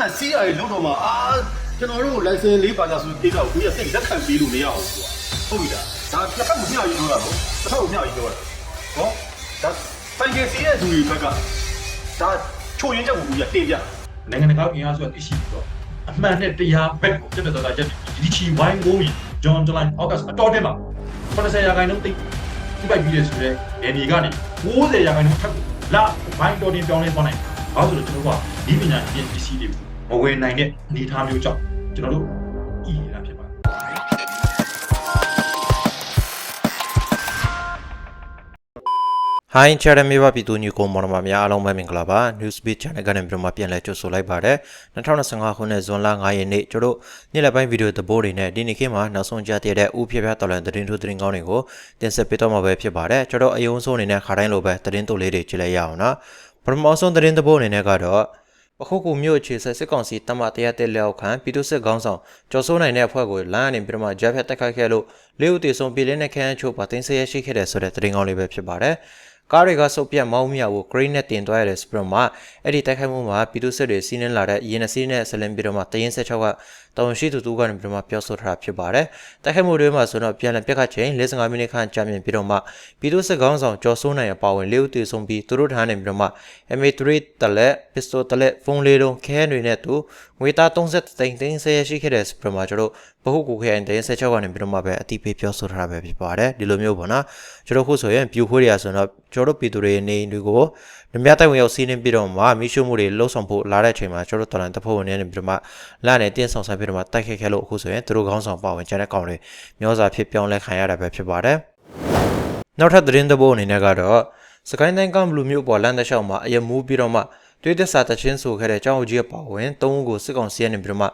မှစီးရည်လုံးတော့မှာအာကျွန်တော်တို့ license လေးပါကြဆိုကိစ္စကိုကိုကြီးကစိတ်လက်ခံပေးလို့မရအောင်ကွာဟုတ်ပြီလားဒါတစ်ခါမှမရဘူးပြောတာတော့တစ်ခါမှမရဘူးပြောတာဟောဒါဆိုင်ကစီးရဲ့သူတွေဘက်ကဒါချိုးရင်းချက်ကိုကိုကြီးကတင်ပြနိုင်ငံတကာအင်အားစုကသိရှိပြီးတော့အမှန်နဲ့တရားဘက်ကိုပြတ်ပြတ်သားသားချက်ဒီချီဝိုင်းကိုဂျွန်ဂျလိုင်းအောက်ကစအတော်တင်ပါ80ရာခိုင်နှုန်းသိဒီပိုက်ပြီးရဆိုတဲ့နယ်ဒီကနေ90ရာခိုင်နှုန်းထပ်လာဘိုင်းတော်တင်ပြောင်းလဲသွားနိုင်တယ်ဘာလို့လဲကျွန်တော်ကဒီပညာရှင်ပစ္စည်းတွေ မဝင်နိုင်တဲ့အနေအထားမျိုးကြောင့်ကျွန်တော်တို့ဤရတာဖြစ်ပါတယ်ဟိုင်းချာရမေဘာပြည်သူညကိုမော်နမများအားလုံးပဲမင်္ဂလာပါ Newsbeat Channel ကနေပြန်မှပြန်လဲကြိုဆိုလိုက်ပါတယ်2025ခုနှစ်ဇွန်လ9ရက်နေ့ကျွန်တော်တို့နေ့လယ်ပိုင်းဗီဒီယိုသဘောတွေနဲ့ဒီနေ့ခေတ်မှာနောက်ဆုံးကြားတဲ့ဥပြပြတော်လန်သတင်းထိုးသတင်းကောင်းတွေကိုတင်ဆက်ပေးတော့မှာပဲဖြစ်ပါတယ်ကျွန်တော်အယုံဆုံးအနေနဲ့ခါတိုင်းလိုပဲသတင်းတိုလေးတွေကြည့်လိုက်ရအောင်နော်ပထမဆုံးသတင်းသဘောအနေနဲ့ကတော့ အခုကူမြို့အခြေဆက်စစ်ကောင်စီတမတရားတဲ့လက်အောက်ခံပြည်သူစစ်ခေါင်းဆောင်ကျော်စိုးနိုင်တဲ့အဖွဲ့ကိုလမ်းအနေပြီးတော့မှဂျက်ဖက်တက်ခိုက်ခဲ့လို့လေးဦးတည်ဆုံးပြည်လင်းနဲ့ခန်းချို့ပါတင်းဆရရှိခဲ့တဲ့ဆိုတဲ့သတင်းကောင်းလေးပဲဖြစ်ပါတယ် ကားတွေကစုပ်ပြတ်မောင်းမြကို green နဲ့တင်သွားရတဲ့စပရမအဲ့ဒီတိုက်ခိုက်မှုမှာပြည်သူစစ်တွေစီးနှင်းလာတဲ့ရင်းနှစီးနဲ့ဆလင်ပြီးတော့မှတရင်ဆက်ချောက်ကတောင်ရှိသူတူကနေပြီးတော့မှပြောဆိုထားတာဖြစ်ပါတယ်တိုက်ခိုက်မှုတွေမှာဆိုတော့ပြန်လည်ပြက်ခတ်ချိန်55မိနစ်ခန့်ကြာမြင့်ပြီးတော့မှပြည်သူစစ်ကောင်းဆောင်ကျော်စိုးနိုင်အပါဝင်လေးဦးတည်ဆုံးပြီးသူတို့ထားနေပြီးတော့မှ MA3 တလက်ပစ္စတိုတလက်ဖုန်းလေးလုံးခဲတွေနဲ့သူငွေသား30သိန်းသိန်းဆယ်ရှိခဲ့တဲ့စပရမကျွန်တော်ဘဟုကူခိုင်တရင်ဆက်ချောက်ကနေပြီးတော့မှပဲအတိပေးပြောဆိုထားတာပဲဖြစ်ပါတယ်ဒီလိုမျိုးပေါ့နော်ကျွန်တော်ခုဆိုရင်ပြူခွေးတွေကဆိုတော့ကျွန်တော်ပြည်သူတွေနေတွေကိုဓမြတိုက်ဝင်ရောက်စီးနှင်းပြီးတော့မှမိရှုမှုတွေလှုပ်ဆောင်ဖို့လာတဲ့အချိန်မှာကျွန်တော်တော်လန်တဖို့ဝင်နေပြီးတော့မှလာနေတင်းဆောင်ဆိုင်ပြီးတော့မှတိုက်ခက်ခဲလို့အခုဆိုရင်သူတို့ခေါင်းဆောင်ပါဝင်ကျန်တဲ့ကောင်တွေမျောစာဖြစ်ပြောင်းလဲခံရတာပဲဖြစ်ပါတယ်နောက်ထပ်သတင်းသဘောအနေနဲ့ကတော့စကိုင်းတိုင်းကမ်ဘလူးမြို့ပေါ်လမ်းတစ်လျှောက်မှာအယမူးပြီးတော့မှတွေးသက်စာတချင်းဆိုခဲ့တဲ့ကျောင်းအကြီးပါဝင်၃ဦးကိုစစ်ကောင်စီကနေပြီးတော့မှ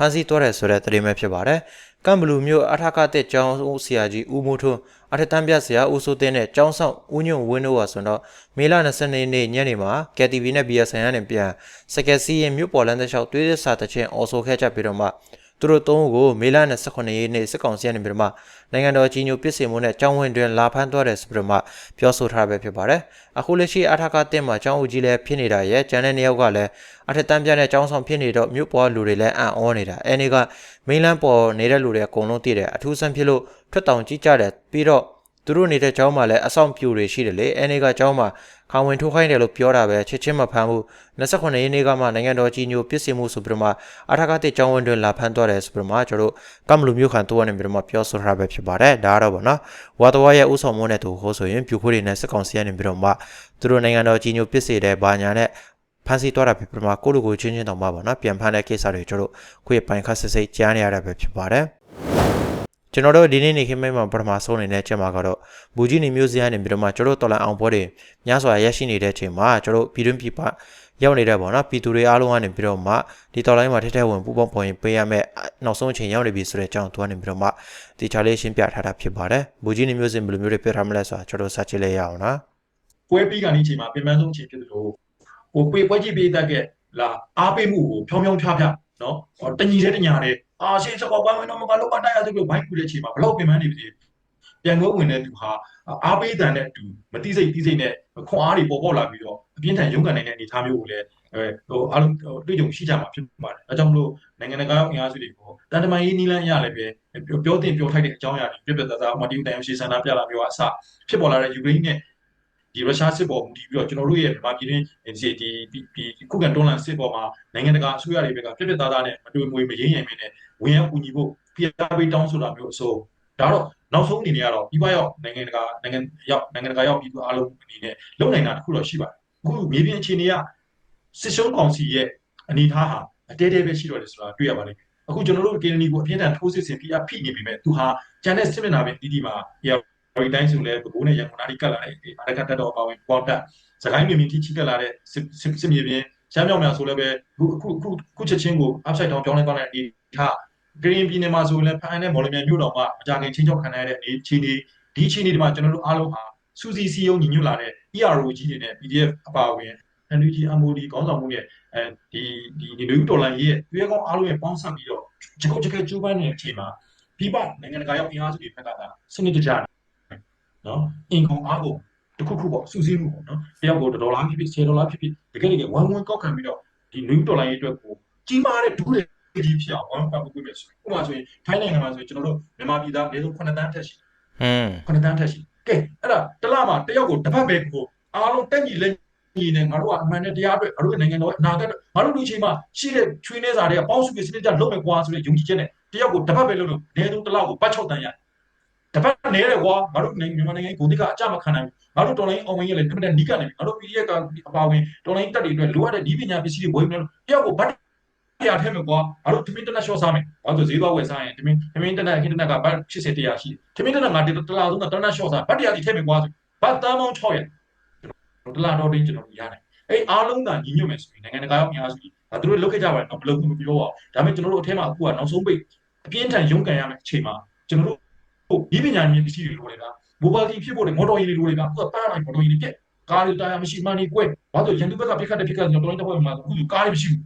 ဖမ်းဆီးသွားတယ်ဆိုတဲ့သတင်းပဲဖြစ်ပါတယ်ကမ်ဘလူးမြို့အထကတဲ့ကျောင်းဦးဆရာကြီးဦးမိုးထွန်းအထက်တန်းပြဆရာဦးစိုးတင်းနဲ့ကျောင်းဆောင်ဦးညွန့်ဝင်းတို့ဟာဆိုတော့မေလ22ရက်နေ့ညနေမှာ KTV နဲ့ BSN ကနေပြန်စကက်စီရင်မြို့ပေါ်လမ်းတစ်လျှောက်တွေးသက်စာတချင်းအော်ဆိုခဲ့ကြပြီးတော့မှ သူတို့သုံးဦးကိုမေလ28ရက်နေ့စစ်ကောင်စီကနေပြီးတော့မှနိုင်ငံတော်ကြီးညိုပစ်စင်မှုနဲ့ကျောင်းဝင်တွင်လာဖမ်းသွားတယ်ဆိုပြီးတော့မှပြောဆိုထားပဲဖြစ်ပါတယ်။အခုလက်ရှိအထက်ကတက်မှာကျောင်းဦးကြီးလည်းဖြစ်နေတာရဲ့ကျန်တဲ့နေရာကလည်းအထက်တန်းပြတဲ့ကျောင်းဆောင်ဖြစ်နေတော့မြို့ပေါ်လူတွေလည်းအံ့ဩနေတာ။အဲဒီကမိန်းလန်းပေါ်နေတဲ့လူတွေအကုန်လုံးသိတယ်အထူးဆန်းဖြစ်လို့ထွက်တောင်ကြည့်ကြတယ်ပြီးတော့ သူတို့နေတဲ့ကျောင်းမှာလည်းအဆောင်ပြူတွေရှိတယ်လေအဲဒီကကျောင်းမှာခေါင်ဝင်ထိုးခိုင်းတယ်လို့ပြောတာပဲချစ်ချင်းမဖမ်းဘူး28ရက်နေ့ကမှနိုင်ငံတော်ကြီးညိုပစ်စင်မှုဆိုပြီးတော့မှအထက်ကတဲ့ကျောင်းဝင်တွင်လာဖမ်းသွားတယ်ဆိုပြီးတော့မှကျွန်တော်တို့ကမ်လူမျိုးခံတူကနေပြီးတော့မှပြောဆိုထားပဲဖြစ်ပါတယ်ဒါကတော့ဗောနော်ဝါတော်ရဲ့ဥဆောင်မှုနဲ့တူဟိုဆိုရင်ပြူခွေးတွေနဲ့စစ်ကောင်စီကနေပြီးတော့မှသူတို့နိုင်ငံတော်ကြီးညိုပစ်စေတဲ့ဘာညာနဲ့ဖမ်းဆီးသွားတာဖြစ်ပြီးတော့မှကိုလူကိုချင်းချင်းတောင်မှဗောနော်ပြန်ဖမ်းတဲ့ကိစ္စတွေကျွန်တော်တို့ခွေပိုင်ခတ်စစ်စစ်ကြားနေရတာပဲဖြစ်ပါတယ် ကျွန်တော်တို့ဒီနေ့နေခင်းမိတ်မှာပထမဆုံးအနေနဲ့ချက်မှာကတော့ဘူကြီးနေမျိုးစည်းကနေပြီးတော့မှကျွန်တော်တို့တော်လန်အောင်ပွဲတွေများစွာရရှိနေတဲ့အချိန်မှာကျွန်တော်တို့ပြည်တွင်းပြည်ပရောက်နေတဲ့ပေါ့နော်ပြည်သူတွေအားလုံးကနေပြီးတော့မှဒီတော်လိုင်းမှာထက်ထက်ဝင်ပူပေါင်းပေါ်ရင်ပေးရမယ့်နောက်ဆုံးအချိန်ရောက်နေပြီဆိုတဲ့အကြောင်းသူကနေပြီးတော့မှဒီချာလေးရှင်းပြထားတာဖြစ်ပါတယ်ဘူကြီးနေမျိုးစည်းဘယ်လိုမျိုးတွေပြထားမလဲဆိုတာကျွန်တော်တို့စကြည့်လိုက်ရအောင်နော်ပွဲပြီးကနေချိန်မှာပြင်ပန်းဆုံးချိန်ဖြစ်သလိုဟိုပွဲပွဲကြည့်ပေးတတ်တဲ့လာအားပေးမှုကိုဖြောင်းဖြောင်းဖြားဖြားနော်ဟောတညီတဲ့တညာတဲ့ အာရှေ့စကောပိုင်းဝင်တော့မကလောက်မတိုက်ရသူလို့ဘိုင်းကူတဲ့ချိန်မှာဘလောက်ပြင်ပန်းနေပြီပြန်ကိုဝင်တဲ့သူဟာအားပေးတန်တဲ့အတူမတိစိတ်တိစိတ်နဲ့ခွန်အားတွေပေါ်ပေါ်လာပြီးတော့အပြင်းထန်ရုန်းကန်နေတဲ့အနေအထားမျိုးကိုလည်းအဲဟိုအားလုံးတွေ့ကြုံရှိကြမှာဖြစ်ပါတယ်အဲကြောင့်မလို့နိုင်ငံတကာအင်အားစုတွေကိုတန်တမာရေးနီလန်းရလည်းပဲပြောတင်ပြောထိုက်တဲ့အကြောင်းအရာတွေပြပြသားသားမတီးတန်ရှေ့ဆန္ဒပြလာမျိုးအစဖြစ်ပေါ်လာတဲ့ယူကရိန်းနဲ့ ဒီရုရှားစစ်ပေါ်မူတည်ပြီးတော့ကျွန်တော်တို့ရဲ့မြန်မာပြည်တွင်းဒီဒီဒီခုခံတွန်းလှန်စစ်ပေါ်မှာနိုင်ငံတကာအစိုးရတွေဘက်ကပြပြသားသားနဲ့မတွေ့မွေမရင်းရင်မင်းနဲ့ဝင်ရောက်ကူညီဖို့ဖိအားပေးတောင်းဆိုတာမျိုးအစိုးဒါတော့နောက်ဆုံးအနေနဲ့ကတော့ပြီးပါရောက်နိုင်ငံတကာနိုင်ငံရောက်နိုင်ငံတကာရောက်ပြည်သူအားလုံးအနေနဲ့လုံနိုင်တာတစ်ခုတော့ရှိပါတယ်အခုမြေပြင်အခြေအနေကစစ်ရှုံးကောင်စီရဲ့အနေအထားဟာအတဲတဲပဲရှိတော့တယ်ဆိုတာတွေ့ရပါလိမ့်မယ်အခုကျွန်တော်တို့ကေနနီကိုအပြင်းထန်ထိုးစစ်ဆင်ပြီးအဖိနေပြီမဲ့သူဟာကျန်တဲ့စစ်မျက်နှာပဲတီးတီးမှာ ရီတိုင်းဆိုလဲဘိုးနဲ့ရန်ကုန်နားဒီကတ်လာတဲ့အာရကတက်တော်ပါဝင်ပွားတက်စကိုင်းမြေမြင့်ထိချိကတ်လာတဲ့စစ်စစ်မြေပြင်ရှမ်းမြောင်များဆိုလဲပဲအခုအခုအခုခုချက်ချင်းကို upside down ပြောင်းလဲသွားတဲ့အနေထားဂရင်းပြည်နယ်မှာဆိုလဲဖိုင်နဲ့မော်လမြိုင်မြို့တော်မှာအကြခင်ချင်းချောက်ခံရတဲ့အနေချင်းဒီဒီချင်းဒီမှာကျွန်တော်တို့အားလုံးဟာစူစီစီယုံညီညွတ်လာတဲ့ ERO ကြီးတွေနဲ့ PDF အပါအဝင် NUG MOD ခေါင်းဆောင်မှုရဲ့အဲဒီဒီဒီလူတော်လိုင်းရဲ့ရွေးကောင်းအားလုံးရဲ့ပေါင်းစပ်ပြီးတော့ဂျကုတ်ဂျကဲကျိုးပန်းနေတဲ့အချိန်မှာပြပနိုင်ငံတကာရောက်အင်အားစုတွေဖက်ကသာစနစ်တကျ နော်အင်ကုန်အားကိုတခုခုပေါ့စူးစီးမှုပေါ့နော်တယောက်ကိုဒေါ်လာဖြစ်ဖြစ်10ဒေါ်လာဖြစ်ဖြစ်တကယ်တကယ်ဝမ်ဝမ်ကောက်ခံပြီးတော့ဒီ new ဒေါ်လာရဲ့အတွက်ကိုကြီးမားတဲ့ဒူးတွေကြီးဖြစ်အောင်ဝမ်ပတ်ပုတ်ပြဆိုဥပမာဆိုရင်ထိုင်းနိုင်ငံမှာဆိုရင်ကျွန်တော်တို့မြန်မာပြည်သားအနည်းဆုံး9တန်းထက်ရှိဟွန်း9တန်းထက်ရှိကဲအဲ့ဒါတစ်လမှာတစ်ယောက်ကိုတစ်ပတ်ပဲကိုအားလုံးတက်ညီလက်ညီနဲ့ငါတို့ကအမှန်နဲ့တရားအတွက်ငါတို့နိုင်ငံတော်အနာဂတ်ငါတို့လူချင်းမှာရှိတဲ့ချွေးနေစာတွေကပေါင်းစုပြီးစနစ်ကြလုံးမယ်ကွာဆိုတဲ့ယုံကြည်ချက်နဲ့တယောက်ကိုတစ်ပတ်ပဲလုပ်လို့အနည်းဆုံးတစ်လောက်ကိုပတ်6တန်းရတ စ်ပတ်နေရတယ်ကွာငါတို့မြန်မာနိုင်ငံကိုတိကအကြမခံနိုင်ဘူးငါတို့တော်လိုင်းအောင်ဝင်ရလေတမန်နီးကနေငါတို့ PDF ကအပါဝင်တော်လိုင်းတက်တွေအတွက်လိုအပ်တဲ့ဒီပညာပစ္စည်းတွေဝယ်မလို့တယောက်ကိုဘတ်ရထဲမှာကွာငါတို့တမင်တနက်ရှော့စားမယ်ဘာလို့ဈေးသွားဝယ်စားရင်တမင်တမင်တနက်ဟင်တနက်ကဘတ်80တရားရှိတမင်တနက်ငါတလားဆုံးကတနက်ရှော့စားဘတ်တရားဒီထဲမှာကွာဆိုဘတ်တမ်းပေါင်း600တလားတော့တင်းကျွန်တော်ရတယ်အဲ့အားလုံးကညီညွတ်မယ်ဆိုရင်နိုင်ငံတကာရောအများစုကြီးဒါသူတို့လုတ်ခဲ့ကြပါတယ်တော့ဘယ်လိုမပြောပါဘူးဒါပေမဲ့ကျွန်တော်တို့အထက်မှာအခုကနောက်ဆုံးပိတ်အပြင်းထန်ရုန်းကန်ရမယ်အချိန်မှာကျွန်တော်တို့ ဟုတ်ဒီပညာဉာဏ်ပစ္စည်းတွေလိုနေတာမိုဘိုင်းဖြစ်ဖို့တွေမော်တော်ယာဉ်တွေလိုနေတာအခုကပန်းလိုက်မော်တော်ယာဉ်တွေပြက်ကားတွေတာယာမရှိမှနေကွဲဘာလို့ရန်သူဘက်ကပြခတ်တဲ့ပြခတ်ကျွန်တော်တို့တော့မှာအခုကားတွေမရှိဘူး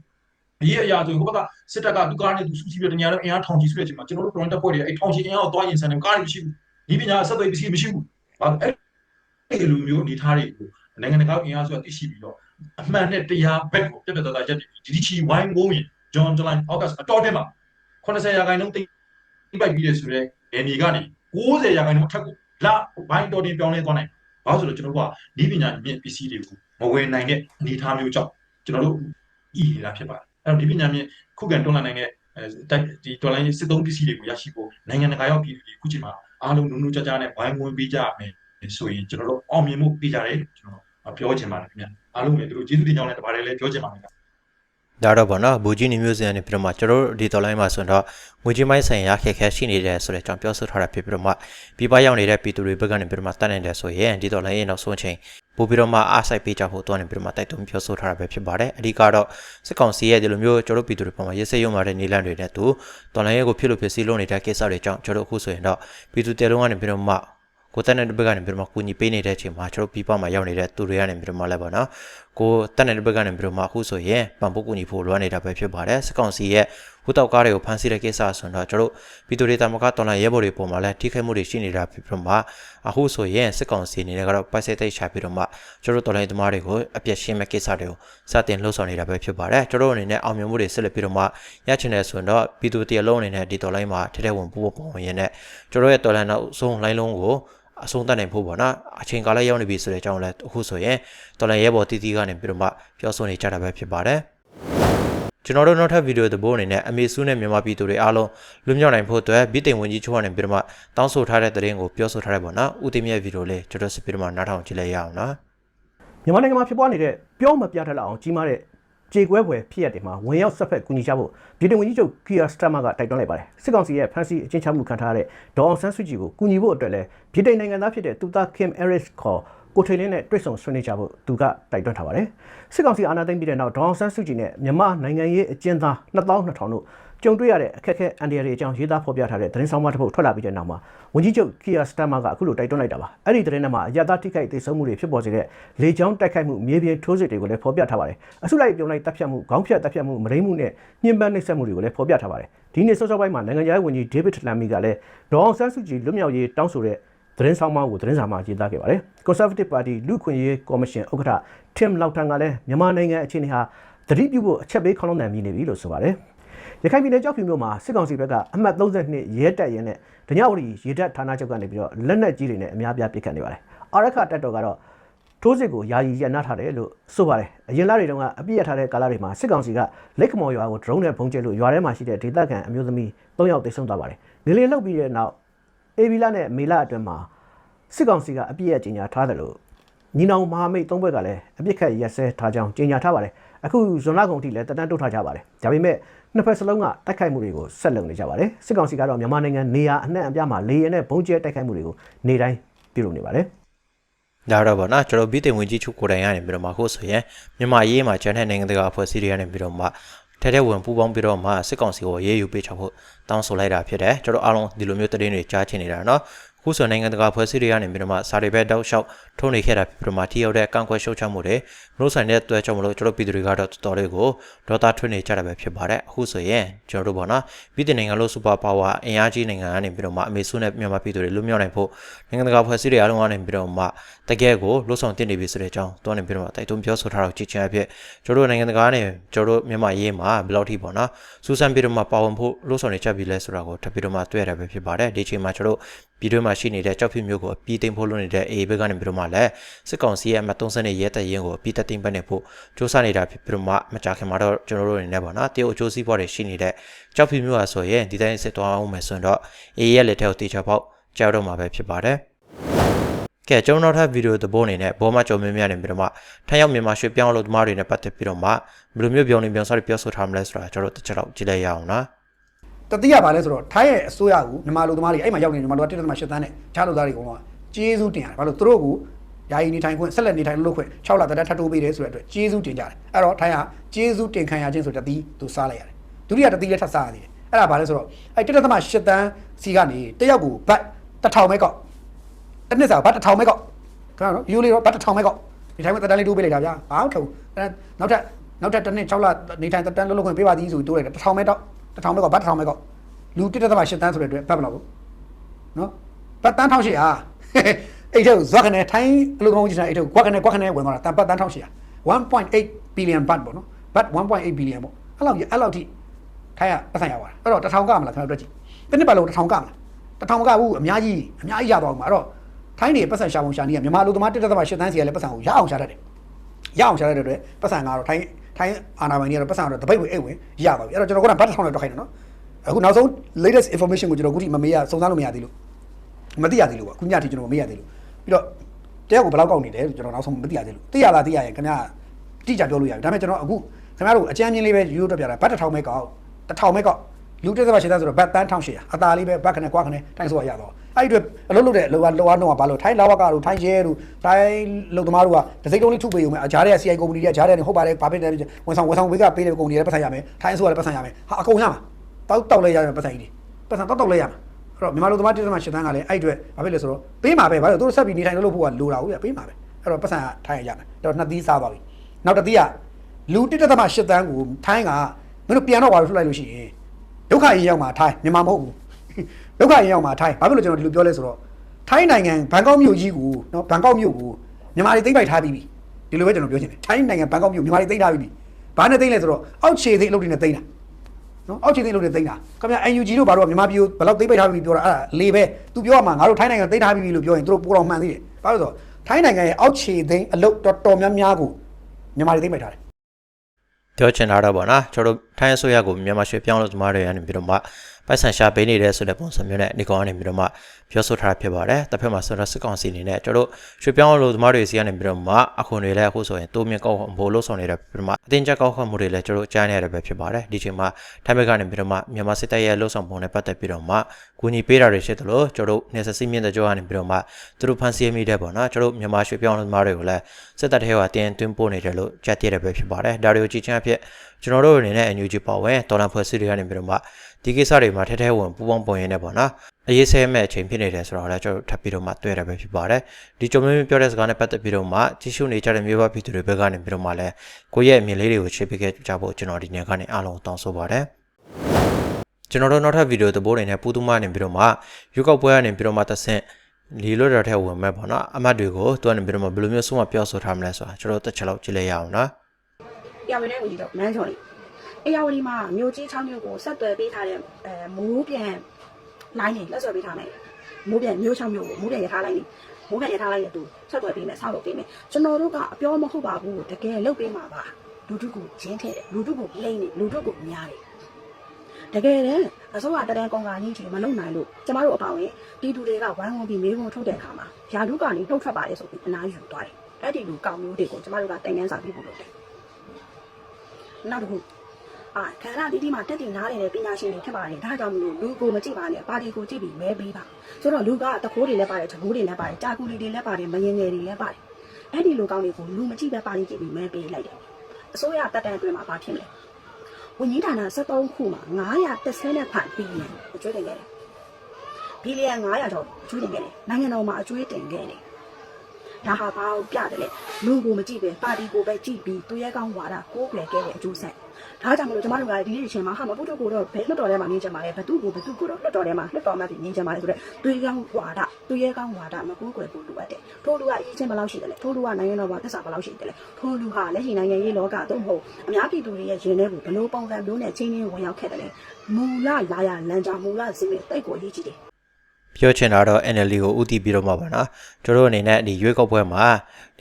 အရေးအရာဆိုဟိုဘက်ကစစ်တပ်ကသူကားနဲ့သူစူးစီးပြီးတညာလုံးအင်အားထောင်ကြီးဆွဲတဲ့အချိန်မှာကျွန်တော်တို့ drone တပ်ဖွဲ့တွေအဲ့ထောင်ကြီးအင်အားကိုတွားရင်ဆန်တယ်ကားတွေမရှိဘူးဒီပညာဆက်သွယ်ပစ္စည်းမရှိဘူးဘာအဲ့ဒီလိုမျိုးအနေထားတွေကိုနိုင်ငံတကာအင်အားဆိုတာသိရှိပြီးတော့အမှန်နဲ့တရားဘက်ကိုပြတ်ပြတ်သားသားရက်တည်ဒီဒီချီဝိုင်းကုန်ရင်ဂျွန်ဂျလိုင်းအော့ဂတ်အတော်တင်မှာ80ရာခိုင်နှုန်းတိတ်ပိုက်ပြီးတယ်ဆိုတော့ အန်ဒီကနေ90ရာခိုင်နှုန်းထက်ကိုလာဘိုင်းတော်တင်ပြောင်းလဲသွားနိုင်ဘာလို့ဆိုတော့ကျွန်တော်တို့ကဒီပညာမြင့်ပစ္စည်းတွေကိုမဝယ်နိုင်တဲ့အနေအထားမျိုးကြောင့်ကျွန်တော်တို့ဤနေတာဖြစ်ပါတယ်အဲ့တော့ဒီပညာမြင့်ခုခံတွန်းလှန်နိုင်တဲ့အဲတိုက်ဒီတော်လိုင်းစစ်သုံးပစ္စည်းတွေကိုရရှိဖို့နိုင်ငံတကာရောက်ပြည်သူတွေခုချိန်မှာအားလုံးနုံနုံကြကြနဲ့ဝိုင်းဝန်းပေးကြမယ်ဆိုရင်ကျွန်တော်တို့အောင်မြင်မှုပေးကြတယ်ကျွန်တော်ပြောချင်ပါတယ်ခင်ဗျအားလုံးပဲသူတို့ကျေးဇူးတင်ကြောင်းလည်းတပါတယ်လည်းပြောချင်ပါတယ် ဒါတော့ဗောနော်ဘူကြီးနေမျိုးစံနေပြီးတော့မှကျွန်တော်တို့ဒီတော်လိုင်းမှာဆိုတော့ငွေကြေးမိုင်းဆိုင်ရာခက်ခဲရှိနေတယ်ဆိုတဲ့အကြောင်းပြောဆိုထားတာဖြစ်ပြီးတော့မှပြပရောက်နေတဲ့ပြည်သူတွေဘက်ကနေပြီးတော့မှတတ်နိုင်တယ်ဆိုရင်ဒီတော်လိုင်းရဲ့နောက်ဆုံးအချိန်ပို့ပြီးတော့မှအားစိုက်ပေးကြဖို့တွန်းနေပြီးတော့မှတိုက်တွန်းပြောဆိုထားတာပဲဖြစ်ပါတယ်အဓိကတော့စစ်ကောင်စီရဲ့ဒီလိုမျိုးကျွန်တော်တို့ပြည်သူတွေပေါ်မှာရေးစက်ရုံမာတဲ့နေလန့်တွေနဲ့သူတော်လိုင်းရဲ့ကိုဖြစ်လို့ဖြစ်စီလို့နေတဲ့ကိစ္စတွေကြောင့်ကျွန်တော်တို့အခုဆိုရင်တော့ပြည်သူတဲလုံးကနေပြီးတော့မှကိုတက်တဲ့ဘက်ကနေပြီးတော့မှကူညီပေးနေတဲ့အချိန်မှာကျွန်တော်ပြည်ပမှာရောက်နေတဲ့သူတွေကနေပြီးတော့မှလည်းပေါ့နော် ကိုတက်တဲ့ဘက်ကနေပြီးတော့မှအခုဆိုရင်ပံပိုးကူညီဖို့လွှမ်းနေတာပဲဖြစ်ပါတယ်စကောင်စီရဲ့ဟိုတောက်ကားတွေကိုဖမ်းဆီးတဲ့ကိစ္စဆိုတော့ကျွန်တော်တို့ပြည်သူတွေတာမကတော်လိုင်းရဲဘော်တွေပုံမှာလည်းထိခိုက်မှုတွေရှိနေတာဖြစ်ပြီးတော့မှအခုဆိုရင်စကောင်စီအနေနဲ့ကတော့ပိုက်ဆက်တိတ်ချပြီးတော့မှကျွန်တော်တို့တော်လိုင်းသမားတွေကိုအပြည့်ရှင်းမဲ့ကိစ္စတွေကိုစတင်လှုပ်ဆောင်နေတာပဲဖြစ်ပါတယ်ကျွန်တော်တို့အနေနဲ့အောင်မြင်မှုတွေဆက်လက်ပြီးတော့မှရချင်တယ်ဆိုတော့ပြည်သူတရလုံးအနေနဲ့ဒီတော်လိုင်းမှာထဲထဲဝင်ပို့ပုံဝင်ရင်းနဲ့ကျွန်တော်ရဲ့တော်လိုင်းနောက်ဆုံးလိုင်းလုံးကို အဆုံးသတ်နိုင်ဖို့ပေါ့နော်အချိန်ကာလရောက်နေပြီဆိုတဲ့အကြောင်းလည်းအခုဆိုရင်တော်လိုင်းရဲဘော်တီတီကနေပြီးတော့မှပြောဆိုနေကြတာပဲဖြစ်ပါတယ်ကျွန်တော်တို့နောက်ထပ်ဗီဒီယိုသဘောအနေနဲ့အမေစုနဲ့မြန်မာပြည်သူတွေအားလုံးလွတ်မြောက်နိုင်ဖို့အတွက်ဗီတိန်ဝင်ကြီးချိုးရနေပြီးတော့မှတောင်းဆိုထားတဲ့သတင်းကိုပြောဆိုထားတယ်ပေါ့နော်ဦးသိမြရဲ့ဗီဒီယိုလေးကျွန်တော်စပြီးတော့မှနားထောင်ကြည့်လိုက်ရအောင်နော်မြန်မာနိုင်ငံမှာဖြစ်ပွားနေတဲ့ပြောမပြတတ်လောက်အောင်ကြီးမားတဲ့ ကြေကွဲဖွယ်ဖြစ်ရတဲ့မှာဝင်ရောက်ဆက်ဖက်ကူညီကြဖို့ပြည်ထောင်ဝန်ကြီးချုပ်ကီယာစတမာကတိုက်တွန်းလိုက်ပါတယ်စစ်ကောင်စီရဲ့ဖမ်းဆီးအကျဉ်းချမှုခံထားရတဲ့ဒေါအောင်ဆန်းစုကြည်ကိုကူညီဖို့အတွက်လည်းပြည်ထောင်နိုင်ငံသားဖြစ်တဲ့သူသားခင်အဲရစ်ခေါ်ကိုထေလင်းနဲ့တွေ့ဆုံဆွေးနွေးကြဖို့သူကတိုက်တွန်းထားပါတယ်စစ်ကောင်စီအာဏာသိမ်းပြီးတဲ့နောက်ဒေါအောင်ဆန်းစုကြည်နဲ့မြန်မာနိုင်ငံရေးအကျဉ်းသား2200တို့ ကြုံတွေ့ရတဲ့အခက်အခဲအန်ဒီရတွေအကြောင်းရေးသားဖော်ပြထားတဲ့သတင်းဆောင်မတစ်ပုဒ်ထွက်လာပြီးတဲ့နောက်မှာဝန်ကြီးချုပ်ကီယာစတမာကအခုလိုတိုက်တွန်းလိုက်တာပါအဲ့ဒီသတင်းထဲမှာအရသာတိခိုက်သိဆုံးမှုတွေဖြစ်ပေါ်စေတဲ့လေကြောင်းတိုက်ခိုက်မှုမြေပြင်ထိုးစစ်တွေကိုလည်းဖော်ပြထားပါတယ်အစုလိုက်ပြုံလိုက်တပ်ဖြတ်မှုခေါင်းဖြတ်တပ်ဖြတ်မှုမရိမှုနဲ့ညှဉ်းပန်းနှိပ်စက်မှုတွေကိုလည်းဖော်ပြထားပါတယ်ဒီနေ့စောစောပိုင်းမှာနိုင်ငံခြားရေးဝန်ကြီးဒေးဗစ်လမ်မီကလည်းဒေါအောင်ဆန်းစုကြည်လွတ်မြောက်ရေးတောင်းဆိုတဲ့သတင်းဆောင်မကိုသတင်းစာမှာရေးသားခဲ့ပါတယ် Conservative Party လူခွင့်ရေးကော်မရှင်ဥက္ကဋ္ဌ Tim Laughton ကလည်းမြန်မာနိုင်ငံအခြေအနေဟာသတိပြုဖို့အချက်ပေးခေါင်းလုံးတန်မြည်နေပြီလို့ဆိုပါတယ် ရခိုင်ပြည်နယ်ကြောက်ဖြူမြို့မှာစစ်ကောင်စီဘက်ကအမှတ်32ရဲတပ်ရင်နဲ့ဒညဝရီရေတပ်ဌာနချုပ်ကနေပြီးတော့လက်နက်ကြီးတွေနဲ့အများပြားပစ်ခတ်နေပါတယ်အာရခတပ်တော်ကတော့ထိုးစစ်ကိုယာယီရန်နာထားတယ်လို့ဆိုပါတယ်အရင်လတွေတုန်းကအပြစ်ရထားတဲ့ကာလတွေမှာစစ်ကောင်စီကလက်ခမော်ရွာကို drone နဲ့ပုံကျဲလို့ရွာထဲမှာရှိတဲ့ဒေသခံအမျိုးသမီး၃ယောက်တိတ်ဆုံးသွားပါတယ်ငလင်လှုပ်ပြီးတဲ့နောက်အေဗီလာနဲ့မေလာအတွင်းမှာစစ်ကောင်စီကအပြစ်ရကြီးညာထားတယ်လို့ ညီနောင်မဟာမိတ်သုံးဘက်ကလည်းအပြစ်ခတ်ရက်စဲထားကြောင်းကြေညာထားပါတယ်အခုဇွန်လကုန်ထိလည်းတက်တန်းတုတ်ထားကြပါတယ်ဒါပေမဲ့နှစ်ဖက်စလုံးကတိုက်ခိုက်မှုတွေကိုဆက်လုပ်နေကြပါတယ်စစ်ကောင်စီကတော့မြန်မာနိုင်ငံနေရာအနှံ့အပြားမှာလေယာဉ်နဲ့ဘုံကျဲတိုက်ခိုက်မှုတွေကိုနေတိုင်းပြုလုပ်နေပါတယ်ဒါတော့ဗောနော်ကျွန်တော်ဗီတိန်ဝင်ကြီးချုပ်ကိုယ်တိုင်ရနေပြီးတော့မှအခုဆိုရင်မြန်မာရေးမှာကျန်တဲ့နိုင်ငံတကာအဖွဲ့အစည်းတွေရနေပြီးတော့မှထဲထဲဝင်ပူးပေါင်းပြီးတော့မှစစ်ကောင်စီကိုရေးယူပေးချဖို့တောင်းဆိုလိုက်တာဖြစ်တယ်ကျွန်တော်အားလုံးဒီလိုမျိုးသတင်းတွေကြားချင်နေတာနော် ခုဆိုနိုင်ငံတကာဖွဲ့စည်းတွေကနေပြီးတော့မှစာတွေပဲတောက်လျှောက်ထုံးနေခဲ့တာဖြစ်ပြီးတော့မှထိရောက်တဲ့ကန့်ကွက်ရှုတ်ချမှုတွေမလို့ဆိုင်တဲ့အတွက်ကြောင့်မလို့ကျွန်တော်ပြည်သူတွေကတော့တော်တော်လေးကိုဒေါသထွက်နေကြတာပဲဖြစ်ပါတယ်အခုဆိုရင်ကျွန်တော်တို့ပေါ့နော်ပြည်သူနိုင်ငံလို့စူပါပါဝါအင်အားကြီးနိုင်ငံကနေပြီးတော့မှအမေစုနဲ့မြန်မာပြည်သူတွေလွတ်မြောက်နိုင်ဖို့နိုင်ငံတကာဖွဲ့စည်းတွေအားလုံးကနေပြီးတော့မှတကယ်ကိုလွတ်ဆောင်တင်နေပြီဆိုတဲ့အကြောင်းတွန်းနေပြီးတော့မှတိုက်တွန်းပြောဆိုထားတော့ကြည်ချင်အဖြစ်ကျွန်တော်တို့နိုင်ငံတကာကနေကျွန်တော်တို့မြန်မာရေးမှာဘယ်လောက်ထိပေါ့နော်စူးစမ်းပြီးတော့မှပါဝင်ဖို့လွတ်ဆောင်နေချက်ပြီလဲဆိုတာကိုထပ်ပြီးတော့မှတွေ့ရတာပဲဖြစ်ပါတယ်ဒီအချိန်မှာကျွန်တော်တို့ပြည်တွင်းမှာရှိနေတဲ့ကြောက်ဖြူမျိုးကိုအပြီးသိမ်းဖို့လုပ်နေတဲ့ AA ဘက်ကနေပြီးတော့မှလည်းစစ်ကောင်စီရဲ့အမှတ်30နဲ့ရဲတပ်ရင်းကိုအပြီးတက်သိမ်းပတ်နေဖို့စူးစမ်းနေတာဖြစ်ပြီးတော့မှမကြခင်မှာတော့ကျွန်တော်တို့အနေနဲ့ပေါ့နော်တရုတ်အကျိုးစီးပွားတွေရှိနေတဲ့ကြောက်ဖြူမျိုးဟာဆိုရင်ဒီတိုင်းစစ်သွားအောင်မယ်ဆိုရင်တော့ AA ရဲ့လက်ထက်ကိုတေချာပေါက်ကြောက်တော့မှာပဲဖြစ်ပါတယ်ကဲကျွန်တော်နောက်ထပ်ဗီဒီယိုသဘောအနေနဲ့ဘောမကြော်မင်းများနေပြီးတော့မှထိုင်းရောက်မြန်မာရွှေပြောင်းလို့သမားတွေနဲ့ပတ်သက်ပြီးတော့မှဘယ်လိုမျိုးပြောင်းနေပြောင်းစားတွေပြောဆိုထားမလဲဆိုတာကျွန်တော်တို့တစ်ချက်တော့ကြည့်လိုက်ရအောင်နော် တတိယပါလဲဆိုတော့ထိုင်းရဲ့အစိုးရကိုမြန်မာလူသမားတွေအဲ့မှာရောက်နေမြန်မာလူကတစ်သက်မှ၈တန်းနဲ့ချားလူသားတွေကတော့ကျေးဇူးတင်ရတယ်ဘာလို့သူတို့ကိုယာယီနေထိုင်ခွင့်ဆက်လက်နေထိုင်လို့ခွင့်6လတတက်ထပ်တိုးပေးတယ်ဆိုတဲ့အတွက်ကျေးဇူးတင်ကြတယ်အဲ့တော့ထိုင်းကကျေးဇူးတင်ခံရခြင်းဆိုတဲ့တတိသူစားလိုက်ရတယ်ဒုတိယတတိလည်းထပ်စားရသေးတယ်အဲ့ဒါဘာလဲဆိုတော့အဲ့တစ်သက်မှ၈တန်းစီကနေတယောက်ကိုဘတ်တစ်ထောင်ပဲကောက်တစ်နှစ်စာဘတ်တစ်ထောင်ပဲကောက်ခဏနော်ယူလေးတော့ဘတ်တစ်ထောင်ပဲကောက်နေထိုင်ခွင့်တက်တန်းလေးတိုးပေးလိုက်တာဗျာဘာမှမထဘူးအဲ့နောက်ထပ်နောက်ထပ်တစ်နှစ်6လနေထိုင်တက်တန်းလို့လို့ခွင့်ပေးပါသည်ဆိုပြီးတိုးလိုက်တယ်တစ်ထောင်ပဲတော့ တစ်ထောင်ပဲကောက်ဘတ်တစ်ထောင်ပဲကောက်လူတစ်တက်သမ8တန်းဆိုတဲ့အတွက်ဘတ်ဘယ်လောက်လို့နော်ဘတ်တန်း1800ဟာအဲ့ဒါဇွက်ကနေထိုင်းအလုပ်သမားကြီးတိုင်းအဲ့ဒါကွက်ကနေကွက်ကနေဝင်သွားတာတန်ဘတ်တန်း1800 1.8 billion ဘတ်ပေါ့နော်ဘတ်1.8 billion ပေါ့အဲ့လောက်ကြီးအဲ့လောက်ထိထိုင်းကပတ်ဆိုင်ရပါတယ်အဲ့တော့1000ကမလားခင်ဗျာတို့ကြည့်တစ်နှစ်ပတ်လုံး1000ကမလား1000မကဘူးအများကြီးအများကြီးရသွားအောင်ပါအဲ့တော့ထိုင်းနေပတ်ဆိုင်ရှာပုံရှာနေရမြန်မာအလုပ်သမားတစ်တက်သမ8တန်းစီကလည်းပတ်ဆိုင်ကိုရအောင်ရှာတတ်တယ်ရအောင်ရှာတတ်တဲ့အတွက်ပတ်ဆိုင်ကတော့ထိုင်း ထိုင်းအာဏာပိုင်တွေကတော့ပတ်ဆိုင်ကတော့တပိတ်ဝင်အိတ်ဝင်ရပါပြီအဲ့တော့ကျွန်တော်ကဘတ်1000နဲ့တွက်ခိုင်းတယ်နော်အခုနောက်ဆုံး latest information ကိုကျွန်တော်အခုထိမမေးရစုံစမ်းလို့မရသေးလို့မသိရသေးလို့ပေါ့အခုညထိကျွန်တော်မမေးရသေးလို့ပြီးတော့တယောက်ကိုဘယ်လောက်ကောက်နေတယ်ကျွန်တော်နောက်ဆုံးမသိရသေးလို့သိရလားသိရရင်ခင်ဗျာတိကျပြောလို့ရတယ်ဒါပေမဲ့ကျွန်တော်အခုခင်ဗျားတို့အကြမ်းမြင်လေးပဲရိုးရိုးတက်ပြတာဘတ်တစ်ထောင်ပဲကောက်တစ်ထောင်ပဲကောက် လူတစ်သက်ပါရှင်းသားဆိုတော့ဘတ်တန်း1800အသာလေးပဲဘတ်ခနဲ့ကွာခနဲ့တိုင်းဆိုရရတော့အဲ့ဒီအတွက်အလုပ်လုပ်တဲ့လောကလောကတော့ဘာလို့ထိုင်းလာဝကတို့ထိုင်းရဲတို့ထိုင်းလုံသမားတို့ကဒစိမ့်တုံးလေးထုပေးုံပဲအကြားတဲ့ CI ကုမ္ပဏီတွေကကြားတဲ့ဟုတ်ပါတယ်ဘာဖြစ်တယ်ဝန်ဆောင်ဝန်ဆောင်ဝေကပေးတဲ့ကုမ္ပဏီတွေပတ်ဆိုင်ရမယ်ထိုင်းအစိုးရလည်းပတ်ဆိုင်ရမယ်ဟာအကုန်ရမှာတောက်တောက်လဲရမယ်ပတ်ဆိုင်ကြီးပတ်ဆိုင်တောက်တောက်လဲရမှာအဲ့တော့မြန်မာလူသမားတစ်သမားရှင်းတန်းကလည်းအဲ့အတွက်ဘာဖြစ်လဲဆိုတော့ပေးမှာပဲဘာလို့သူတို့ဆက်ပြီးနေထိုင်လို့ဖို့ကလိုတာဟုတ်ပြပေးမှာပဲအဲ့တော့ပတ်ဆိုင်ကထိုင်းရရမယ်အဲ့တော့နှစ်သီးစားသွားပြီနောက်တစ်သီးကလူတစ်သမားရှင်းတန်းကိုထိုင်းကမင်းတို့ပြန်တော့ပါလို့ထုတ်လိုက်လို့ရှိရင် ဒုက္ခရင်ရောက်မှာထိုင်းမြန်မာမဟုတ်ဘူးဒုက္ခရင်ရောက်မှာထိုင်းဘာဖြစ်လို့ကျွန်တော်ဒီလိုပြောလဲဆိုတော့ထိုင်းနိုင်ငံဘန်ကောက်မြို့ကြီးကိုနော်ဘန်ကောက်မြို့ကိုမြန်မာတွေသိမ့်ပိုက်ထားပြီးပြီဒီလိုပဲကျွန်တော်ပြောချင်တယ်ထိုင်းနိုင်ငံဘန်ကောက်မြို့မြန်မာတွေသိမ့်ထားပြီးပြီဘာနဲ့သိမ့်လဲဆိုတော့အောက်ခြေသိမ့်အလုပ်တွေနဲ့သိမ့်တာနော်အောက်ခြေသိန်းလို့နေသိန်းတာခင်ဗျာ NUG တို့ဘာလို့မြန်မာပြည်ကိုဘယ်လောက်သိမ့်ပိတ်ထားပြီပြောတာအဲ့ဒါလေပဲ तू ပြောရမှာငါတို့ထိုင်းနိုင်ငံသိမ့်ထားပြီလို့ပြောရင်သူတို့ပိုတော့မှန်သေးတယ်ဘာလို့လဲဆိုတော့ထိုင်းနိုင်ငံရဲ့အောက်ခြေသိန်းအလုပ်တော်တော်များများကိုမြန်မာတွေသိမ့်ပိတ်ထားတယ် ပြောချင်တာတော့ဗောနော်ကျွန်တော်တို့ထိုင်းအစိုးရကိုမြန်မာရွှေပြောင်းလို့သမားတွေကနေပြီးတော့မှ ပိုက်ဆံရှာပေးနေတယ်ဆိုတဲ့ပုံစံမျိုးနဲ့ဒီကောင်ကနေပြီးတော့မှပြောဆိုထားတာဖြစ်ပါတယ်တစ်ဖက်မှာဆိုတော့စစ်ကောင်စီအနေနဲ့ကျွန်တော်တို့ရွှေပြောင်းလို့သမားတွေစီကနေပြီးတော့မှအခွန်တွေလည်းအခုဆိုရင်တိုးမြင့်ကောက်ဘိုးလို့ဆောင်နေတဲ့ပြီးတော့မှအတင်းကျပ်ကောက်ခတ်မှုတွေလည်းကျွန်တော်တို့ကြားနေရတဲ့ပဲဖြစ်ပါတယ်ဒီချိန်မှာထိုင်းဘက်ကနေပြီးတော့မှမြန်မာစစ်တပ်ရဲ့လှုပ်ဆောင်ပုံနဲ့ပတ်သက်ပြီးတော့မှကူညီပေးတာတွေရှိသလိုကျွန်တော်တို့နေဆက်စီမြင့်တဲ့ကြောကနေပြီးတော့မှသူတို့ဖန်ဆီးမိတဲ့ပေါ့နော်ကျွန်တော်တို့မြန်မာရွှေပြောင်းလို့သမားတွေကိုလည်းစစ်တပ်ထဲကတင်သွင်းပို့နေတယ်လို့ကြားသိရတဲ့ပဲဖြစ်ပါတယ်ဒါတွေကိုကြည့်ချင်းအဖြစ်ကျွန်တော်တို့အနေနဲ့ NUG ပါဝင်တော်လန်ဖွဲ့စည်းတွေကနေပြီးတော့မှ ဒီကိစ္စတွေမှာထဲထဲဝင်ပူပေါင်းပုံရင်းနေပေါ့နော်အရေးဆဲမဲ့အချိန်ဖြစ်နေတယ်ဆိုတော့လည်းကျွန်တော်ထပ်ပြီးတော့မှတွေ့ရပဲဖြစ်ပါတယ်ဒီကြုံမင်းပြောတဲ့စကားနဲ့ပတ်သက်ပြီးတော့မှကြီးစုနေကြတဲ့မျိုးပါပြည်သူတွေဘက်ကနေပြီးတော့မှလည်းကိုယ့်ရဲ့အမြင်လေးတွေကိုရှင်းပြခဲ့ကြဖို့ကျွန်တော်ဒီနေ့ကနေအားလုံးတောင်းဆိုပါတယ်ကျွန်တော်တို့နောက်ထပ်ဗီဒီယိုသဘောတွေနဲ့ပူးသူမနေပြီးတော့မှရွေးကောက်ပွဲကနေပြီးတော့မှတဆင့်လီလွတ်တော်ထဲဝင်မဲ့ပေါ့နော်အမတ်တွေကိုသူကနေပြီးတော့မှဘယ်လိုမျိုးဆုံးမပြောဆိုထားမလဲဆိုတာကျွန်တော်တို့တစ်ချက်လောက်ကြည့်လိုက်ရအောင်နော်တရားဝင်တဲ့ဝင်ကြီးတော့မန်းချော်လေး အေယာဝတီမှာမြို့ကြီး6မြို့ကိုဆက်သွယ်ပေးထားတဲ့အဲမိုးပြန်လိုင်းနေလက်ဆွဲပေးထားမယ်မိုးပြန်မြို့6မြို့ကိုမိုးပြန်ရထားလိုက်နေမိုးပြန်ရထားလိုက်တဲ့သူဆက်သွယ်ပေးမယ်ဆောက်လုပ်ပေးမယ်ကျွန်တော်တို့ကအပြောမဟုတ်ပါဘူးတကယ်လုပ်ပေးမှာပါလူတို့ကိုဂျင်းထဲတယ်လူတို့ကိုလိမ့်နေလူတို့ကိုများတယ်တကယ်တည်းအစိုးရတရန်ကောင်ကကြီးကြီးမလုံနိုင်လို့ကျမတို့အပောင်းရင်တီတူတွေကဝိုင်းဝန်းပြီးမေးခွန်းထုတ်တဲ့အခါမှာယာလူကနေနှုတ်ထွက်ပါတယ်ဆိုပြီးအနားယူသွားတယ်အဲ့ဒီလူကောင်မျိုးတွေကိုကျမတို့ကတိုင်ငန်းစာပြဖို့လုပ်တယ်နောက်တစ်ခု အာခန္ဓာတီးတီးမှာတက်တည်နားနေတဲ့ပညာရှင်တွေဖြစ်ပါတယ်ဒါကြောင့်မလို့လူကိုမကြည့်ပါနဲ့ပါတီကိုကြည့်ပြီးမဲပေးပါဆိုတော့လူကတကိုးတွေလည်းပါတယ်တကိုးတွေလည်းပါတယ်ကြာကူလီတွေလည်းပါတယ်မရင်ငယ်တွေလည်းပါတယ်အဲ့ဒီလူကောင်းတွေကိုလူမကြည့်ပဲပါတီကြည့်ပြီးမဲပေးလိုက်တယ်အစိုးရတက်တန်အတွင်းမှာဘာဖြစ်လဲဝန်ကြီးဌာန73ခုမှာ930နဲ့ဖန်ပြီးရင်ကျွေးတယ်ခဲ့တယ်ဘီလီယံ900ကျော်အကျွေးတင်ခဲ့တယ်နိုင်ငံတော်မှာအကျွေးတင်ခဲ့တယ်ဒါဟာဘာကိုပြတယ်လဲလူကိုမကြည့်ပဲပါတီကိုပဲကြည့်ပြီးသူရဲကောင်းဝါဒကိုးကွယ်ခဲ့တဲ့အကျိုးဆက် ဒါကြောင့်မလို့ကျမတို့ကဒီနေ့ချိန်မှာဟာမပုတ်တို့ကိုတော့ဘယ်လွတ်တော်ထဲမှာမြင်ကြမှာလဲဘသူ့ကိုဘသူ့ကိုတော့လွတ်တော်ထဲမှာလွတ်တော်မှာပြင်မြင်ကြမှာလဲဆိုတော့သူရဲကောင်းဝါဒသူရဲကောင်းဝါဒမကိုးကွယ်ဖို့လိုအပ်တယ်ထို့လူကအရေးချင်းဘယ်လောက်ရှိတယ်လဲထို့လူကနိုင်ငံတော်မှာသက်စာဘယ်လောက်ရှိတယ်လဲထို့လူဟာလက်ရှိနိုင်ငံရေးလောကသို့မဟုတ်အများပြည်သူတွေရဲ့ရင်ထဲကိုဘယ်လိုပုံစံမျိုးနဲ့ချင်းချင်းဝင်ရောက်ခဲ့တယ်လဲမူလလာရလမ်းကြောင်းမူလစင်းနဲ့တိတ်ကိုအရေးကြီးတယ်ပြောချင်တာတော့ NLD ကိုဥတီပြီးတော့မှာပါနော်ကျွန်တော်တို့အနေနဲ့ဒီရွေးကောက်ပွဲမှာ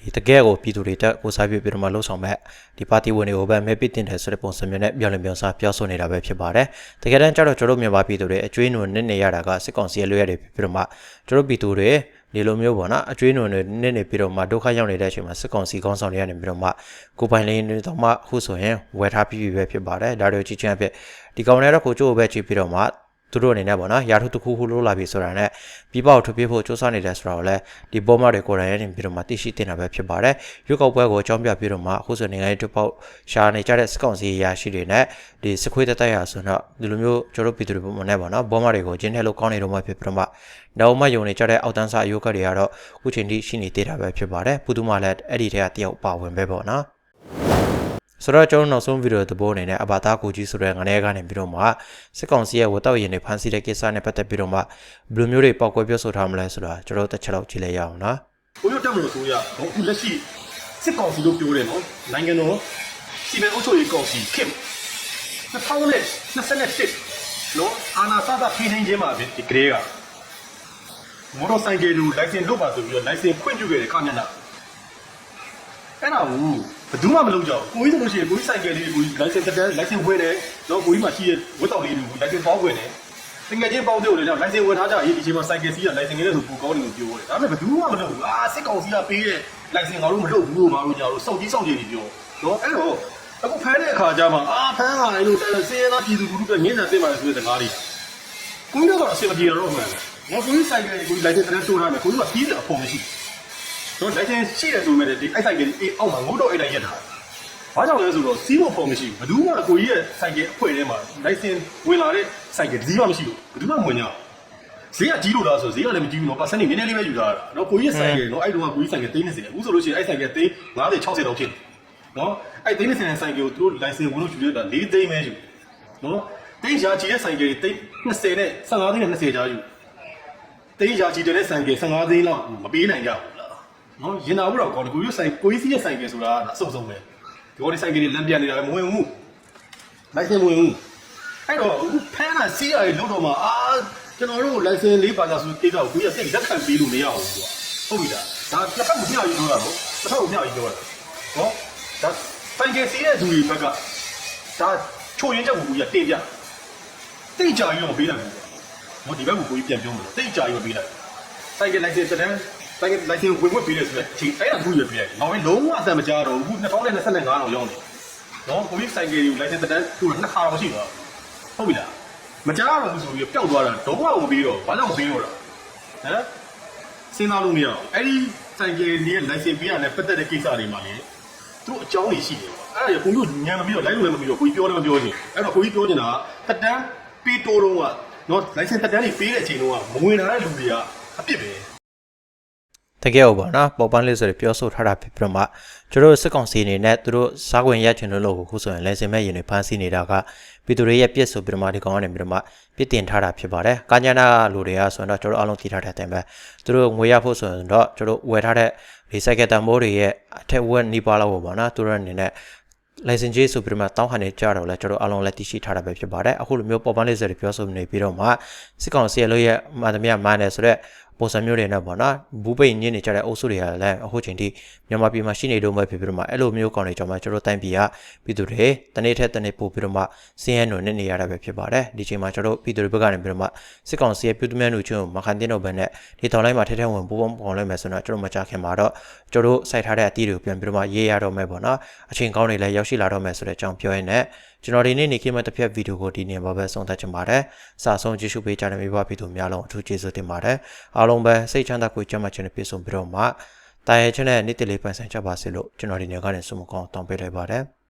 ဒီတကယ်ကိုပြည်သူတွေတက်ကိုစားပြပြီးတော့မှလှုပ်ဆောင်မဲ့ဒီပါတီဝင်တွေကိုပဲမဲပစ်တင်တယ်ဆိုတဲ့ပုံစံမျိုးနဲ့ပြောင်းလဲပြောင်းစားပြောဆိုနေတာပဲဖြစ်ပါတယ်တကယ်တမ်းကျတော့ကျွန်တော်တို့မြန်မာပြည်သူတွေအကျွေးနွယ်နစ်နေရတာကစစ်ကောင်စီရဲ့လွှဲရတယ်ဖြစ်ပြီးတော့မှကျွန်တော်ပြည်သူတွေဒီလိုမျိုးပေါ့နော်အကျွေးနွယ်တွေနစ်နေပြီးတော့မှဒုက္ခရောက်နေတဲ့အချိန်မှာစစ်ကောင်စီကောင်းဆောင်တွေကနေပြီးတော့မှကိုပိုင်လင်းတွေတော့မှအခုဆိုရင်ဝယ်ထားပြီးပြီပဲဖြစ်ပါတယ်ဒါတွေကိုကြည့်ချင်းအဖြစ်ဒီကောင်တွေတော့ကိုကျိုးကိုပဲကြည့်ပြီးတော့မှ သူတို့အနေနဲ့ပေါ့နော်ရာထုတစ်ခုခုလို့လာပြီဆိုတာနဲ့ပြပကိုထုတ်ပြဖို့စူးစမ်းနေတယ်ဆိုတာကိုလည်းဒီပေါ်မှာတွေကိုယ်တိုင်ရနေပြီးတော့မှသိရှိတင်တာပဲဖြစ်ပါတယ်ရွက်ကောက်ပွဲကိုအကြောင်းပြပြီးတော့မှအခုဆိုနိုင်ငံရေးတစ်ပေါက်ရှာနေကြတဲ့စကောင်စီရာရှိတွေနဲ့ဒီစခွေးတက်တက်ရဆိုတော့ဒီလိုမျိုးကျွန်တော်ပြည်သူတွေပုံနဲ့ပေါ့နော်ပေါ်မှာတွေကိုကျင်းထဲလို့ကောင်းနေတော့မှဖြစ်ပြီးတော့မှနောက်မှယုံနေကြတဲ့အောက်တန်းစားအယုတ်ကတွေကတော့အခုချိန်ထိရှိနေသေးတာပဲဖြစ်ပါတယ်ပုသူမှလည်းအဲ့ဒီထဲကတယောက်ပါဝင်ပဲပေါ့နော် ဆိုတော့ကျွန်တော်နောက်ဆုံးဗီဒီယိုသဘောအနေနဲ့အဘာသားကိုကြီးဆိုတဲ့ငနေကနေပြီးတော့မှစစ်ကောင်စီရဲ့ဝတ်တောက်ရင်တွေဖမ်းဆီးတဲ့ကိစ္စနဲ့ပတ်သက်ပြီးတော့မှဘယ်လိုမျိုးတွေပောက်ကွဲပြောဆိုထားမလဲဆိုတာကျွန်တော်တို့တစ်ချက်လောက်ကြည့်လိုက်ရအောင်နော်ကိုရတက်မလို့ဆိုရဟောအခုလက်ရှိစစ်ကောင်စီလို့ပြောတယ်နော်နိုင်ငံတော်စီမံအုပ်ချုပ်ရေးကောင်စီခင်2021နော်အာနာသာသာဖိနှိန်ခြင်းမှာဒီဂရေကမော်တော်ဆိုင်ကယ်လူလိုင်စင်လွတ်ပါဆိုပြီးတော့လိုင်စင်ဖွင့်ပြခဲ့တယ်ခဏနာ အဲ့ဒါဘူးဘယ်သူမှမလုပ်ကြဘူးကိုကြီးဆိုလို့ရှိရင်ကိုကြီးဆိုင်ကယ်လေးကိုကြီးလိုင်စင်တက်တယ်လိုင်စင်ဝင်တယ်တော့ကိုကြီးမှရှိရဲ့ဝတ်တော်လေးတွေကိုလိုင်စင်ပေါင်းဝင်တယ်တကယ်ချင်းပေါင်းတဲ့လေတော့လိုင်စင်ဝင်ထားကြရေးဒီချိန်မှာဆိုင်ကယ်စီးရလိုင်စင်ကလေးဆိုပူကောင်းတယ်လို့ပြောတယ်ဒါပေမဲ့ဘယ်သူမှမလုပ်ဘူးအာစစ်ကောင်စီကပေးတဲ့လိုင်စင်ငါတို့မလုပ်ဘူးလို့ငါတို့ညာတို့စောင့်ကြည့်စောင့်ကြည့်နေပြောတော့အဲ့တော့အခုဖမ်းတဲ့အခါကျမှအာဖမ်းလာတယ်လို့စင်ရသားပြည်သူလူထုကငင်းနေသိပါလေဆိုတဲ့စကားလေးကိုကြီးတော့အဆင်မပြေတော့မှန်တယ်ငါကိုကြီးဆိုင်ကယ်ကိုကြီးလိုင်စင်တက်တိုးထားတယ်ကိုကြီးကပြီးတယ်အဖို့မရှိ တော့လိုင်စင်ရှိတယ်ဆိုမဲ့ဒီအဲ့ဆိုင်ကယ်အေးအောက်မှာငုတ်တော့အဲ့တိုင်းရက်ထား။ဘာကြောင့်လဲဆိုတော့စီးဖို့ပုံမရှိဘူး။ဘယ်သူမှအကိုကြီးရဲ့ဆိုင်ကယ်အဖွဲ့ထဲမှာလိုင်စင်ဝင်လာတဲ့ဆိုင်ကယ်ဒီမှမရှိဘူး။ဘယ်သူမှမဝင်ကြဘူး။ဈေးကကြီးလို့လားဆိုဈေးကလည်းမကြီးဘူးနော်။ပတ်စံနေနည်းနည်းလေးပဲယူထားတာ။နော်ကိုကြီးရဲ့ဆိုင်ကယ်နော်အဲ့တုန်းကကိုကြီးဆိုင်ကယ်30အခုဆိုလို့ရှိရင်အဲ့ဆိုင်ကယ်30 50 60တော့ဖြစ်တယ်။နော်အဲ့30နဲ့ဆိုင်ကယ်ကိုသူတို့လိုင်စင်ဝင်လို့ယူရတာ4သိန်းပဲယူ။နော်သိန်းရှာကြီးရဲ့ဆိုင်ကယ်တွေ30နဲ့15သိန်းနဲ့20ကြားယူ။သိန်းရှာကြီးတဲ့ဆိုင်ကယ်15သိန်းလောက်မပေးနိုင်ကြဘူးလား။ နော်ရင်နာဘူးတော့ကောင်းတယ်ကိုကြီးဆိုင်ကိုကြီးစီးရဲ့ဆိုင်ကယ်ဆိုတာအစုံစုံပဲ။ဒီဘောဒီဆိုင်ကလေးလမ်းပြနေတာပဲမဝင်ဘူးလိုက်စင်မဝင်ဘူးအဲ့တော့အခုဖမ်းတာစီးရတယ်လို့တော့မှအာကျွန်တော်တို့လိုင်စင်လေးပါလာဆိုကိစ္စကိုကိုကြီးကစိတ်လက်ခံပေးလို့မရဘူးကွာဟုတ်ပြီလားဒါတစ်ဖက်မပြောင်းယူတော့တာနော်တစ်ဖက်ကိုပြောင်းယူတော့တာနော်ဒါဆိုင်ကစီးရဲ့သူတွေဘက်ကဒါချိုးရင်းချက်ကိုကိုကြီးကတင်ပြတိတ်ကြရုံပေးလိုက်ဘူးနော်ဒီဘက်ကိုကိုကြီးပြန်ပြောမှာတိတ်ကြရုံပေးလိုက်ဆိုင်ကလိုင်စင်တက် တယ်ဆိုင်ကလိုင်စင်ဝင်ဝင်ပေးလို့ဆိုတော့အချိန်အဲ့ဒါဘူးရပြည့်။နောက်ရင်လုံးဝအသက်မကြတော့ဘူး2025တော့ရောက်နေ။နော်ကိုကြီးဆိုင်ကယ်ကိုလိုင်စင်တက်တန်းသူ့နှစ်ခါတော့ရှိသွား။ဟုတ်ပြီလား။မကြတော့ဘူးဆိုပြီးပျောက်သွားတာတော့ဘာမှမပြီးတော့ဘာကြောင့်မပြီးတော့တာ။ဟမ်စဉ်းစားလို့မရအောင်။အဲ့ဒီဆိုင်ကယ်လေးရဲ့လိုင်စင်ပေးရတဲ့ပတ်သက်တဲ့ကိစ္စတွေမှာလေသူတို့အကြောင်းတွေရှိတယ်။အဲ့ဒါကိုကိုကြီးညံမပြီးတော့လိုက်လို့လည်းမပြီးတော့ကိုကြီးပြောလည်းမပြောချင်။အဲ့တော့ကိုကြီးပြောချင်တာကတက်တန်းပေးတိုးတော့ကနော်လိုင်စင်တက်တန်းတွေပေးတဲ့အချိန်တုန်းကမဝင်လာတဲ့လူတွေကအပြစ်ပဲ။ တကယ်ဟုတ်ပါနော်ပေါ်ပန်းလေးဆိုပြီးပြောဆိုထားတာဖြစ်ပြီးတော့မှကျွန်တော်တို့စစ်ကောင်စီအနေနဲ့သူတို့စားခွင့်ရချင်လို့လို့ခုဆိုရင်လဲစင်မဲ့ရင်တွေဖမ်းဆီးနေတာကပြည်သူတွေရဲ့ပြစ်ဆိုပြီးတော့မှဒီကောင်ကနေပြီးတော့မှပြစ်တင်ထားတာဖြစ်ပါတယ်။ကာညာနာလူတွေကဆိုရင်တော့ကျွန်တော်တို့အားလုံးသိထားတဲ့အတိုင်းပဲသူတို့ငွေရဖို့ဆိုရင်တော့ကျွန်တော်တို့ဝယ်ထားတဲ့ဒီစိုက်ကတန်မိုးတွေရဲ့အထက်ဝက်နီးပါးလောက်ပေါ့နော်သူတို့အနေနဲ့ license ကြီးဆိုပြီးတော့မှတောင်းခံနေကြတော့လဲကျွန်တော်အားလုံးလက်သိရှိထားတာပဲဖြစ်ပါတယ်အခုလိုမျိုးပေါ်ပန်းလေးစတွေပြောဆိုနေပြီးတော့မှစစ်ကောင်စီရဲ့လို့ရဲ့မာသမီးမှန်တယ်ဆိုတော့ ပုံစံမျိုးတွေနဲ့ပေါ့နော်ဘူးပိတ်ညင်းနေကြတဲ့အုပ်စုတွေကလည်းအခုချိန်ထိမြန်မာပြည်မှာရှိနေတော့မှဖြစ်ပြီးတော့မှအဲ့လိုမျိုးကောင်တွေကြောင့်မှကျွန်တော်တိုင်းပြည်ကပြည်သူတွေတနေ့ထက်တနေ့ပို့ပြီးတော့မှစင်းရဲနွယ်နေနေရတာပဲဖြစ်ပါတယ်ဒီချိန်မှာကျွန်တော်ပြည်သူတွေဘက်ကနေပြီးတော့မှစစ်ကောင်စီရဲ့ပြည်သူများလူချင်းကိုမခံတင်တော့ဘဲနဲ့ဒီထောင်လိုက်မှာထဲထဲဝင်ပူပေါင်းပေါင်းလိုက်မယ်ဆိုတော့ကျွန်တော်မကြခင်မှာတော့ကျွန်တော်စိုက်ထားတဲ့အတီးတွေကိုပြန်ပြီးတော့မှရေးရတော့မယ်ပေါ့နော်အချိန်ကောင်းတွေလည်းရောက်ရှိလာတော့မယ်ဆိုတဲ့အကြောင်းပြောရင်းနဲ့ ကျွန်တော်ဒီနေ့နေခေတ်မှာတစ်ဖက်ဗီဒီယိုကိုဒီနေ့မှာပဲဆုံးသက်ချင်ပါတယ်။စာဆုံးကြည့်ရှုပေးကြတဲ့မိဘပြည်သူများလုံးအထူးကျေးဇူးတင်ပါတယ်။အားလုံးပဲစိတ်ချမ်းသာကိုကြမ်းမှခြင်းနဲ့ပြည့်စုံပြီးတော့မှတာယာခြင်းနဲ့နေ့တလေးပန်ဆန်ကြပါစေလို့ကျွန်တော်ဒီနေ့ကနေဆုမကောင်းတောင်းပေးလိုက်ပါတယ်။